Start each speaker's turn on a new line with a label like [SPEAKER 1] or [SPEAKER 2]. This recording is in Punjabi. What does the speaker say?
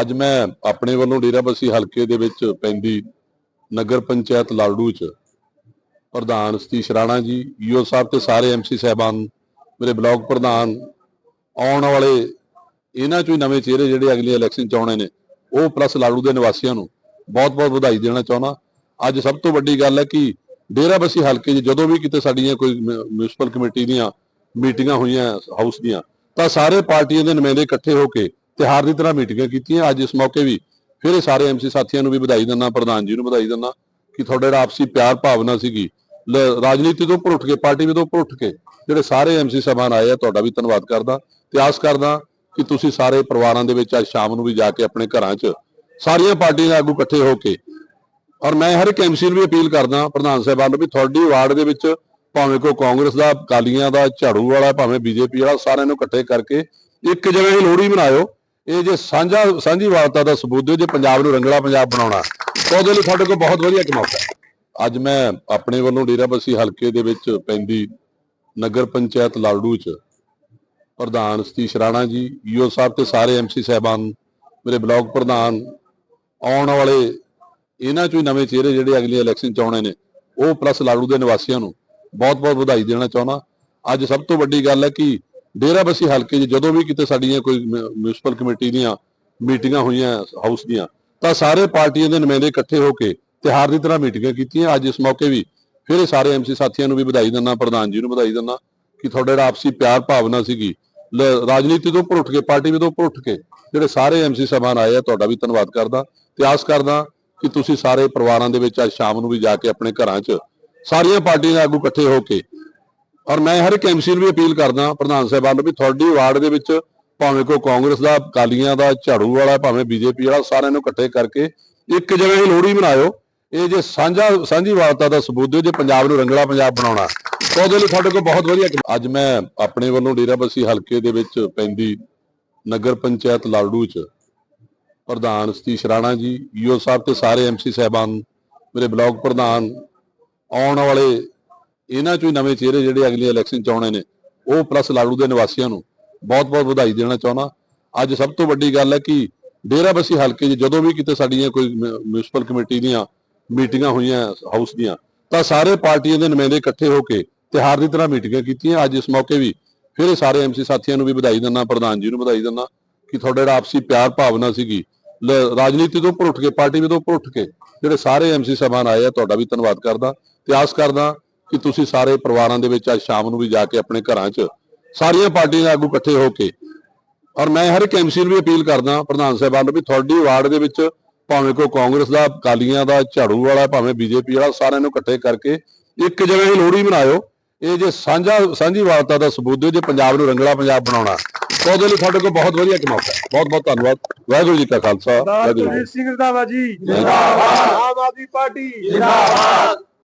[SPEAKER 1] ਅੱਜ ਮੈਂ ਆਪਣੇ ਵੱਲੋਂ ਡੇਰਾਬੱਸੀ ਹਲਕੇ ਦੇ ਵਿੱਚ ਪੈਂਦੀ ਨਗਰ ਪੰਚਾਇਤ ਲਾਲੜੂ ਚ ਪ੍ਰਧਾਨ ਸਤੀਸ਼ ਰਾਣਾ ਜੀ, ਈਓ ਸਾਹਿਬ ਤੇ ਸਾਰੇ ਐਮਸੀ ਸਾਹਿਬਾਨ, ਮੇਰੇ ਬਲਾਕ ਪ੍ਰਧਾਨ, ਆਉਣ ਵਾਲੇ ਇਹਨਾਂ ਚੋਂ ਹੀ ਨਵੇਂ ਚਿਹਰੇ ਜਿਹੜੇ ਅਗਲੀ ਇਲੈਕਸ਼ਨ ਚ ਆਉਣੇ ਨੇ, ਉਹ ਪਲੱਸ ਲਾਲੜੂ ਦੇ ਨਿਵਾਸੀਆਂ ਨੂੰ ਬਹੁਤ-ਬਹੁਤ ਵਧਾਈ ਦੇਣਾ ਚਾਹੁੰਦਾ। ਅੱਜ ਸਭ ਤੋਂ ਵੱਡੀ ਗੱਲ ਹੈ ਕਿ ਡੇਰਾਬੱਸੀ ਹਲਕੇ 'ਚ ਜਦੋਂ ਵੀ ਕਿਤੇ ਸਾਡੀਆਂ ਕੋਈ ਮਿਊਨਿਸਪਲ ਕਮੇਟੀ ਦੀਆਂ ਮੀਟਿੰਗਾਂ ਹੋਈਆਂ ਹਾਊਸ ਦੀਆਂ, ਤਾਂ ਸਾਰੇ ਪਾਰਟੀਆਂ ਦੇ ਨੁਮਾਇੰਦੇ ਇਕੱਠੇ ਹੋ ਕੇ ਤਿਹਾਰ ਦੀ ਤਰ੍ਹਾਂ ਮੀਟਿੰਗਾਂ ਕੀਤੀਆਂ। ਅੱਜ ਇਸ ਮੌਕੇ ਵੀ ਫਿਰ ਇਹ ਸਾਰੇ ਐਮਸੀ ਸਾਥੀਆਂ ਨੂੰ ਵੀ ਵਧਾਈ ਦਿੰਦਾ, ਪ੍ਰਧਾਨ ਜੀ ਨੂੰ ਵਧਾਈ ਦਿੰਦਾ ਕਿ ਤੁਹਾਡੇ ਜਿਹੜਾ ਆਪਸੀ ਪਿਆਰ ਭਾਵਨਾ ਸੀਗੀ ਰਾਜਨੀਤੀ ਤੋਂ ਉੱਪਰ ਉੱਠ ਕੇ, ਪਾਰਟੀ ਤੋਂ ਉੱਪਰ ਉੱਠ ਕੇ ਜਿਹੜੇ ਸਾਰੇ ਐਮਸੀ ਸਾਹਿਬਾਨ ਆਏ ਆ, ਤੁਹਾਡਾ ਵੀ ਧੰਨਵਾਦ ਕਰਦਾ। ਤੇ ਆਸ ਕਰਦਾ ਕਿ ਤੁਸੀਂ ਸਾਰੇ ਪਰਿਵਾਰਾਂ ਦੇ ਵਿੱਚ ਅੱਜ ਸ਼ਾਮ ਨੂੰ ਵੀ ਜਾ ਕੇ ਆਪਣੇ ਘਰਾਂ 'ਚ ਸਾਰੀਆਂ ਪਾਰਟੀਆਂ ਦੇ ਆਗੂ ਇਕੱਠੇ ਹੋ ਕੇ ਔਰ ਮੈਂ ਹਰ ਇੱਕ ਐਮਸੀ ਨੂੰ ਵੀ ਅਪੀਲ ਕਰਦਾ, ਪ੍ਰਧਾਨ ਸਾਹਿਬਾਨ ਨੂੰ ਵੀ ਤੁਹਾਡੀ ਵਾਰਡ ਦੇ ਵਿੱਚ ਭਾਵੇਂ ਕੋ ਕਾਂਗਰਸ ਦਾ ਕਾਲੀਆਂ ਦਾ, ਝਾੜੂ ਵਾਲਾ, ਭਾਵੇਂ ਬੀਜੇਪੀ ਵਾਲਾ ਸਾਰਿਆਂ ਨੂੰ ਇਕੱਠੇ ਕਰਕੇ ਇੱਕ ਜਗ੍ਹਾ ਹੀ ਲੋਹੜੀ ਮਨਾਇਓ। ਇਹ ਜੇ ਸਾਂਝਾ, ਸਾਂਝੀ ਵਾਰਤਾ ਦਾ ਸਬੂਤ ਦਿਓ, ਜੇ ਪੰਜਾਬ ਨੂੰ ਰੰਗਲਾ ਪੰਜਾਬ ਬਣਾਉਣਾ, ਤਾਂ ਉਹਦੇ ਲਈ ਤੁਹਾਡੇ ਕੋਲ ਬਹੁਤ ਵਧੀਆ ਇੱਕ ਮੌਕਾ ਹੈ। ਅੱਜ ਮੈਂ ਆਪਣੇ ਵੱਲੋਂ ਡੇਰਾਬੱਸੀ ਹਲਕੇ ਦੇ ਵਿੱਚ ਪੈਂਦੀ ਨਗਰ ਪੰਚਾਇਤ ਲਾਲੜੂ ਚ ਪ੍ਰਧਾਨ ਸਤੀਸ਼ ਰਾਣਾ ਜੀ, ਈਓ ਸਾਹਿਬ ਤੇ ਸਾਰੇ ਐਮਸੀ ਸਾਹਿਬਾਨ, ਮੇਰੇ ਬਲਾਕ ਪ੍ਰਧਾਨ, ਆਉਣ ਵਾਲੇ ਇਹਨਾਂ ਚੋਂ ਹੀ ਨਵੇਂ ਚਿਹਰੇ ਜਿਹੜੇ ਅਗਲੇ ਇਲੈਕਸ਼ਨ ਚ ਆਉਣੇ ਨੇ, ਉਹ ਪਲੱਸ ਲਾੜੂ ਦੇ ਨਿਵਾਸੀਆਂ ਨੂੰ ਬਹੁਤ-ਬਹੁਤ ਵਧਾਈ ਦੇਣਾ ਚਾਹੁੰਦਾ। ਅੱਜ ਸਭ ਤੋਂ ਵੱਡੀ ਗੱਲ ਹੈ ਕਿ ਡੇਰਾਬੱਸੀ ਹਲਕੇ 'ਚ ਜਦੋਂ ਵੀ ਕਿਤੇ ਸਾਡੀਆਂ ਕੋਈ ਮਿਊਨਿਸਪਲ ਕਮੇਟੀ ਦੀਆਂ ਮੀਟਿੰਗਾਂ ਹੋਈਆਂ ਹਾਊਸ ਦੀਆਂ, ਤਾਂ ਸਾਰੇ ਪਾਰਟੀਆਂ ਦੇ ਨੁਮਾਇੰਦੇ ਇਕੱਠੇ ਹੋ ਕੇ ਤਿਹਾਰ ਦੀ ਤਰ੍ਹਾਂ ਮੀਟਿੰਗਾਂ ਕੀਤੀਆਂ। ਅੱਜ ਇਸ ਮੌਕੇ ਵੀ ਫਿਰ ਇਹ ਸਾਰੇ ਐਮਸੀ ਸਾਥੀਆਂ ਨੂੰ ਵੀ ਵਧਾਈ ਦਿੰਦਾ, ਪ੍ਰਧਾਨ ਜੀ ਨੂੰ ਵਧਾਈ ਦਿੰਦਾ ਕਿ ਤੁਹਾਡਾ ਜਿਹੜਾ ਆਪਸੀ ਪਿਆਰ ਭਾਵਨਾ ਸੀਗੀ ਰਾਜਨੀਤੀ ਤੋਂ ਉੱਪਰ ਉੱਠ ਕੇ, ਪਾਰਟੀ ਤੋਂ ਉੱਪਰ ਉੱਠ ਕੇ ਜਿਹੜੇ ਸਾਰੇ ਐਮਸੀ ਸਾਹਿਬਾਨ ਆਏ ਆ, ਤੁਹਾਡਾ ਵੀ ਧੰਨਵਾਦ ਕਰਦਾ। ਤੇ ਆਸ ਕਰਦਾ ਕਿ ਤੁਸੀਂ ਸਾਰੇ ਪਰਿਵਾਰਾਂ ਦੇ ਵਿੱਚ ਅੱਜ ਸ਼ਾਮ ਨੂੰ ਵੀ ਜਾ ਕੇ ਆਪਣੇ ਘਰਾਂ 'ਚ ਸਾਰੀਆਂ ਪਾਰਟੀਆਂ ਦੇ ਆਗੂ ਇਕੱਠੇ ਹੋ ਕੇ ਔਰ ਮੈਂ ਹਰ ਇੱਕ ਐਮਸੀ ਨੂੰ ਵੀ ਅਪੀਲ ਕਰਦਾ ਪ੍ਰਧਾਨ ਸਾਹਿਬਾਨ ਨੂੰ ਵੀ ਤੁਹਾਡੀ ਵਾਰਡ ਦੇ ਵਿੱਚ ਭਾਵੇਂ ਕੋ ਕਾਂਗਰਸ ਦਾ ਕਾਲੀਆਂ ਦਾ, ਝਾੜੂ ਵਾਲਾ, ਭਾਵੇਂ ਬੀਜੇਪੀ ਵਾਲਾ ਸਾਰਿਆਂ ਨੂੰ ਇਕੱਠੇ ਕਰਕੇ ਇੱਕ ਜਗ੍ਹਾ ਹੀ ਲੋਹੜੀ ਮਨਾਇਓ। ਇਹ ਜੇ ਸਾਂਝਾ, ਸਾਂਝੀ ਵਾਰਤਾ ਦਾ ਸਬੂਤ ਦਿਓ, ਜੇ ਪੰਜਾਬ ਨੂੰ ਰੰਗਲਾ ਪੰਜਾਬ ਬਣਾਉਣਾ। ਤਾਂ ਉਹਦੇ ਲਈ ਤੁਹਾਡੇ ਕੋਲ ਬਹੁਤ ਵਧੀਆ ਇੱਕ- ਅੱਜ ਮੈਂ ਆਪਣੇ ਵੱਲੋਂ ਡੇਰਾਬੱਸੀ ਹਲਕੇ ਦੇ ਵਿੱਚ ਪੈਂਦੀ ਨਗਰ ਪੰਚਾਇਤ ਲਾਲੜੂ ਚ ਪ੍ਰਧਾਨ ਸਤੀਸ਼ ਰਾਣਾ ਜੀ, ਈਓ ਸਾਹਿਬ ਤੇ ਸਾਰੇ ਐਮਸੀ ਸਾਹਿਬਾਨ, ਮੇਰੇ ਬਲਾਕ ਪ੍ਰਧਾਨ, ਆਉਣ ਵਾਲੇ ਇਹਨਾਂ ਚੋਂ ਹੀ ਨਵੇਂ ਚਿਹਰੇ ਜਿਹੜੇ ਅਗਲੀ ਇਲੈਕਸ਼ਨ ਚ ਆਉਣੇ ਨੇ, ਉਹ ਪਲੱਸ ਲਾੜੂ ਦੇ ਨਿਵਾਸੀਆਂ ਨੂੰ ਬਹੁਤ-ਬਹੁਤ ਵਧਾਈ ਦੇਣਾ ਚਾਹੁੰਦਾ। ਅੱਜ ਸਭ ਤੋਂ ਵੱਡੀ ਗੱਲ ਹੈ ਕਿ ਡੇਰਾਬੱਸੀ ਹਲਕੇ 'ਚ ਜਦੋਂ ਵੀ ਕਿਤੇ ਸਾਡੀਆਂ ਕੋਈ ਮਿਊਨਿਸਪਲ ਕਮੇਟੀ ਦੀਆਂ ਮੀਟਿੰਗਾਂ ਹੋਈਆਂ ਹਾਊਸ ਦੀਆਂ, ਤਾਂ ਸਾਰੇ ਪਾਰਟੀਆਂ ਦੇ ਨੁਮਾਇੰਦੇ ਇਕੱਠੇ ਹੋ ਕੇ ਤਿਹਾਰ ਦੀ ਤਰ੍ਹਾਂ ਮੀਟਿੰਗਾਂ ਕੀਤੀਆਂ। ਅੱਜ ਇਸ ਮੌਕੇ ਵੀ ਫਿਰ ਇਹ ਸਾਰੇ ਐਮਸੀ ਸਾਥੀਆਂ ਨੂੰ ਵੀ ਵਧਾਈ ਦਿੰਦਾ, ਪ੍ਰਧਾਨ ਜੀ ਨੂੰ ਵਧਾਈ ਦਿੰਦਾ ਕਿ ਤੁਹਾਡਾ ਜਿਹੜਾ ਆਪਸੀ ਪਿਆਰ ਭਾਵਨਾ ਸੀਗੀ ਰਾਜਨੀਤੀ ਤੋਂ ਉੱਪਰ ਉੱਠ ਕੇ, ਪਾਰਟੀ ਤੋਂ ਉੱਪਰ ਉੱਠ ਕੇ ਜਿਹੜੇ ਸਾਰੇ ਐਮਸੀ ਸਭਾਨ ਆਏ ਆ, ਤੁਹਾਡਾ ਵੀ ਧੰਨਵਾਦ ਕਰਦਾ। ਤੇ ਆਸ ਕਰਦਾ ਕਿ ਤੁਸੀਂ ਸਾਰੇ ਪਰਿਵਾਰਾਂ ਦੇ ਵਿੱਚ ਅੱਜ ਸ਼ਾਮ ਨੂੰ ਵੀ ਜਾ ਕੇ ਆਪਣੇ ਘਰਾਂ 'ਚ ਸਾਰੀਆਂ ਪਾਰਟੀਆਂ ਦੇ ਆਗੂ ਇਕੱਠੇ ਹੋ ਕੇ ਔਰ ਮੈਂ ਹਰ ਇੱਕ ਐਮਸੀ ਨੂੰ ਵੀ ਅਪੀਲ ਕਰਦਾ ਪ੍ਰਧਾਨ ਸਾਹਿਬਾਨ ਨੂੰ ਵੀ ਤੁਹਾਡੀ ਵਾਰਡ ਦੇ ਵਿੱਚ ਭਾਵੇਂ ਕੋ ਕਾਂਗਰਸ ਦਾ ਕਾਲੀਆਂ ਦਾ ਝਾੜੂ ਵਾਲਾ ਭਾਵੇਂ ਬੀਜੇਪੀ ਵਾਲਾ ਸਾਰਿਆਂ ਨੂੰ ਇਕੱਠੇ ਕਰਕੇ ਇੱਕ ਜਿਵੇਂ ਹੀ ਲੋਹੜੀ ਮਨਾਇਓ। ਇਹ ਜੇ ਸਾਂਝਾ ਸਾਂਝੀ ਵਾਰਤਾ ਦਾ ਸਬੂਤ ਦਿਓ ਜੇ ਪੰਜਾਬ ਨੂੰ ਰੰਗਲਾ ਪੰਜਾਬ ਬਣਾਉਣਾ ਉਹਦੇ ਲਈ ਤੁਹਾਡੇ ਕੋਲ ਬਹੁਤ ਵਧੀਆ ਇੱਕ ਮੌਕਾ ਹੈ। ਬਹੁਤ ਬਹੁਤ ਧੰਨਵਾਦ। ਵਾਹਿਗੁਰੂ ਜੀ ਕਾ ਖਾਲਸਾ ਵਾਹਿਗੁਰੂ ਜੀ ਕੀ
[SPEAKER 2] ਸਰਦਾਰ ਸਿੰਘ ਰੰਧਾਵਾ ਜੀ
[SPEAKER 1] ਜਿੰਦਾਬਾਦ।
[SPEAKER 2] ਆਮ ਆਦਮੀ ਪਾਰਟੀ ਜਿੰਦਾਬਾਦ।